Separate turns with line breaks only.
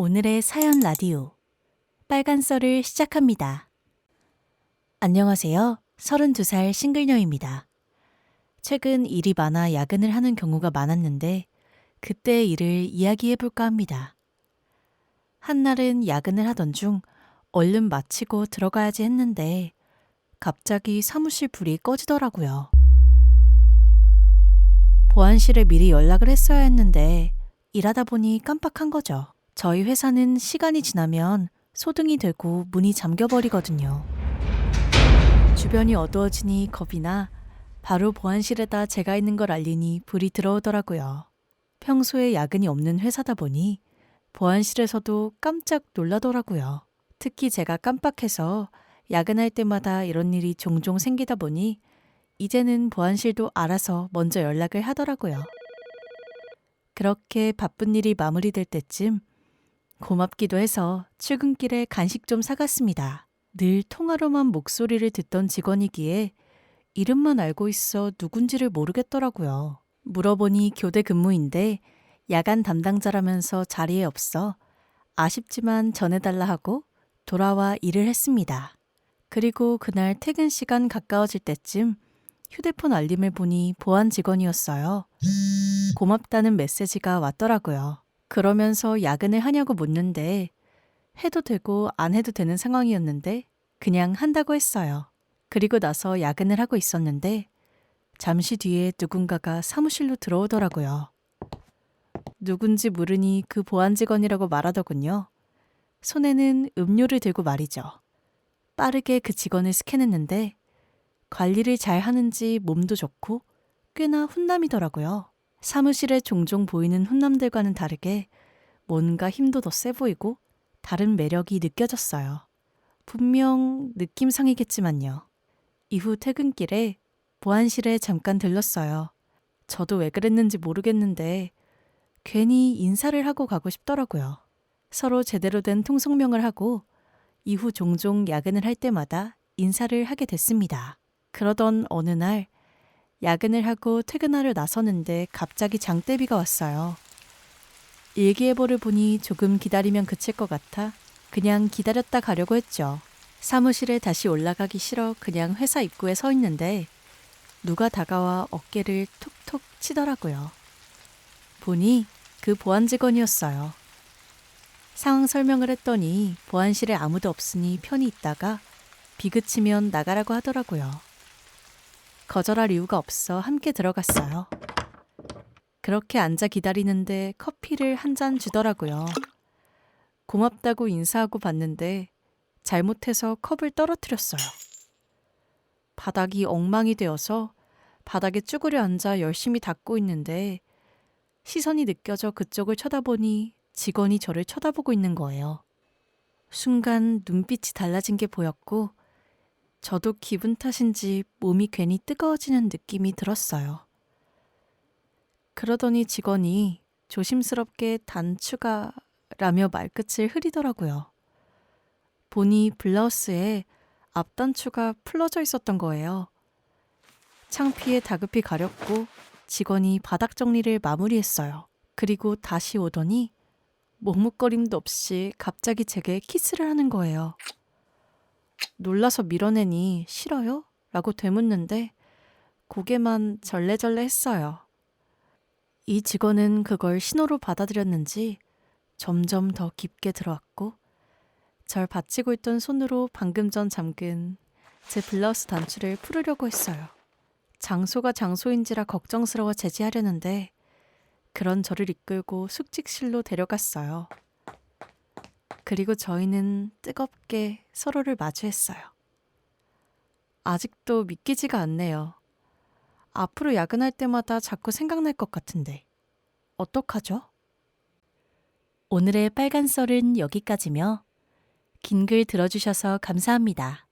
오늘의 사연 라디오 빨간 썰을 시작합니다. 안녕하세요. 32살 싱글녀입니다. 최근 일이 많아 야근을 하는 경우가 많았는데 그때의 일을 이야기해 볼까 합니다. 한날은 야근을 하던 중 얼른 마치고 들어가야지 했는데 갑자기 사무실 불이 꺼지더라고요. 보안실에 미리 연락을 했어야 했는데 일하다 보니 깜빡한 거죠. 저희 회사는 시간이 지나면 소등이 되고 문이 잠겨버리거든요. 주변이 어두워지니 겁이 나 바로 보안실에다 제가 있는 걸 알리니 불이 들어오더라고요. 평소에 야근이 없는 회사다 보니 보안실에서도 깜짝 놀라더라고요. 특히 제가 깜빡해서 야근할 때마다 이런 일이 종종 생기다 보니 이제는 보안실도 알아서 먼저 연락을 하더라고요. 그렇게 바쁜 일이 마무리될 때쯤 고맙기도 해서 출근길에 간식 좀 사갔습니다. 늘 통화로만 목소리를 듣던 직원이기에 이름만 알고 있어 누군지를 모르겠더라고요. 물어보니 교대 근무인데 야간 담당자라면서 자리에 없어 아쉽지만 전해달라 하고 돌아와 일을 했습니다. 그리고 그날 퇴근 시간 가까워질 때쯤 휴대폰 알림을 보니 보안 직원이었어요. 고맙다는 메시지가 왔더라고요. 그러면서 야근을 하냐고 묻는데 해도 되고 안 해도 되는 상황이었는데 그냥 한다고 했어요. 그리고 나서 야근을 하고 있었는데 잠시 뒤에 누군가가 사무실로 들어오더라고요. 누군지 모르니 그 보안 직원이라고 말하더군요. 손에는 음료를 들고 말이죠. 빠르게 그 직원을 스캔했는데 관리를 잘 하는지 몸도 좋고 꽤나 훈남이더라고요. 사무실에 종종 보이는 훈남들과는 다르게 뭔가 힘도 더 세 보이고 다른 매력이 느껴졌어요. 분명 느낌상이겠지만요. 이후 퇴근길에 보안실에 잠깐 들렀어요. 저도 왜 그랬는지 모르겠는데 괜히 인사를 하고 가고 싶더라고요. 서로 제대로 된 통성명을 하고 이후 종종 야근을 할 때마다 인사를 하게 됐습니다. 그러던 어느 날 야근을 하고 퇴근하려 나서는데 갑자기 장대비가 왔어요. 일기예보를 보니 조금 기다리면 그칠 것 같아 그냥 기다렸다 가려고 했죠. 사무실에 다시 올라가기 싫어 그냥 회사 입구에 서 있는데 누가 다가와 어깨를 톡톡 치더라고요. 보니 그 보안 직원이었어요. 상황 설명을 했더니 보안실에 아무도 없으니 편히 있다가 비그치면 나가라고 하더라고요. 거절할 이유가 없어 함께 들어갔어요. 그렇게 앉아 기다리는데 커피를 한 잔 주더라고요. 고맙다고 인사하고 봤는데 잘못해서 컵을 떨어뜨렸어요. 바닥이 엉망이 되어서 바닥에 쭈그려 앉아 열심히 닦고 있는데 시선이 느껴져 그쪽을 쳐다보니 직원이 저를 쳐다보고 있는 거예요. 순간 눈빛이 달라진 게 보였고 저도 기분 탓인지 몸이 괜히 뜨거워지는 느낌이 들었어요. 그러더니 직원이 조심스럽게 단추가 라며 말끝을 흐리더라고요. 보니 블라우스에 앞단추가 풀러져 있었던 거예요. 창피해 다급히 가렸고 직원이 바닥 정리를 마무리했어요. 그리고 다시 오더니 머뭇거림도 없이 갑자기 제게 키스를 하는 거예요. 놀라서 밀어내니 싫어요? 라고 되묻는데 고개만 절레절레 했어요. 이 직원은 그걸 신호로 받아들였는지 점점 더 깊게 들어왔고 절 받치고 있던 손으로 방금 전 잠근 제 블라우스 단추를 풀으려고 했어요. 장소가 장소인지라 걱정스러워 제지하려는데 그런 저를 이끌고 숙직실로 데려갔어요. 그리고 저희는 뜨겁게 서로를 마주했어요. 아직도 믿기지가 않네요. 앞으로 야근할 때마다 자꾸 생각날 것 같은데. 어떡하죠? 오늘의 빨간 썰은 여기까지며 긴 글 들어주셔서 감사합니다.